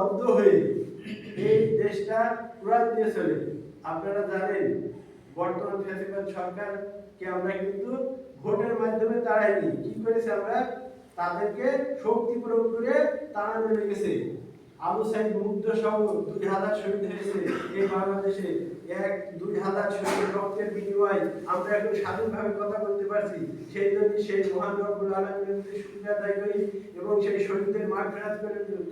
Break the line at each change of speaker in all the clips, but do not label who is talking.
বদ্ধ হয়ে এই দেশটা কুড়াল দিয়ে চলে। আপনারা জানেন, বর্তমান ফ্যাসিবাদ সরকারকে আমরা কিন্তু ভোটের মাধ্যমে তাড়াইনি। কি করেছে আমরা? তাদেরকে শক্তি প্রয়োগ করে তাড়ানো লেগেছে আবু সাইদ মুগ্ধ সহ দুই হাজার শহীদ হয়েছে। এই বাংলাদেশে এক দুই হাজার শহীদের রক্তের বিনিময়ে আমরা এখন স্বাধীনভাবে কথা বলতে পারছি। সেই জন্য সেই মহান রব্বুল আলমীর শুকরিয়া আদায় করি এবং সেই শহীদদের মাঠ ফেরাত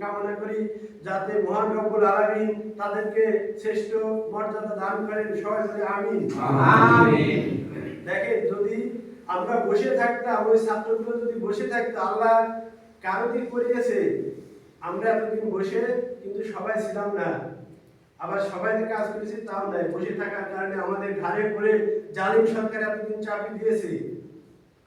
কামনা করি যাতে মহান রব্বুল আলমিন তাদেরকে শ্রেষ্ঠ মর্যাদা দান করেন। সবাই বলে আমিন।
আমিন।
দেখেন যদি আমরা বসে থাকতাম ওই ছাত্রগুলো যদি বসে থাকতো আল্লাহ কারও দিক করিয়েছে? আমরা এতদিন বসে কিন্তু সবাই ছিলাম না। আবার সবাই যে কাজ করেছি তাও নাই। বসে থাকার কারণে আমাদের ঘাড়ে করে জালিম সরকার এতদিন চাপি দিয়েছে।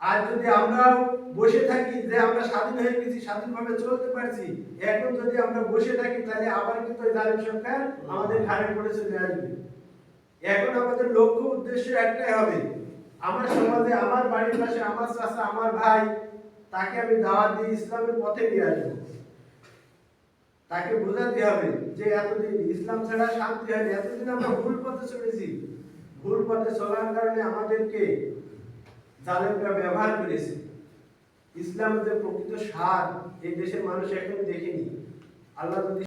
আর যদি আমরাও বসে থাকি যে আমরা স্বাধীন হয়ে গেছি, স্বাধীনভাবে চলতে পারছি, এখন যদি আমরা বসে থাকি তাহলে আবার কিন্তু জালিম সরকার আমাদের ঘাড়ে পড়ে চলে আসবে। এখন আমাদের লক্ষ্য উদ্দেশ্য একটাই হবে। আমার সমাজে, আমার বাড়ির পাশে, আমার চাচা, আমার ভাই, তাকে আমি দাওয়াত দিয়ে ইসলামের পথে নিয়ে আসব। তাকে বোঝাতে হবে যে এতদিন ইসলাম ছাড়া শান্তি হয়নি, এতদিন আমরা ভুল পথে চলেছি। ভুল পথে চলার কারণে আমাদেরকে জালেমরা ব্যবহার করেছে। ইসলামের যে প্রকৃত সার, এই দেশের মানুষ এখন দেখেনি। আল্লাহ যদি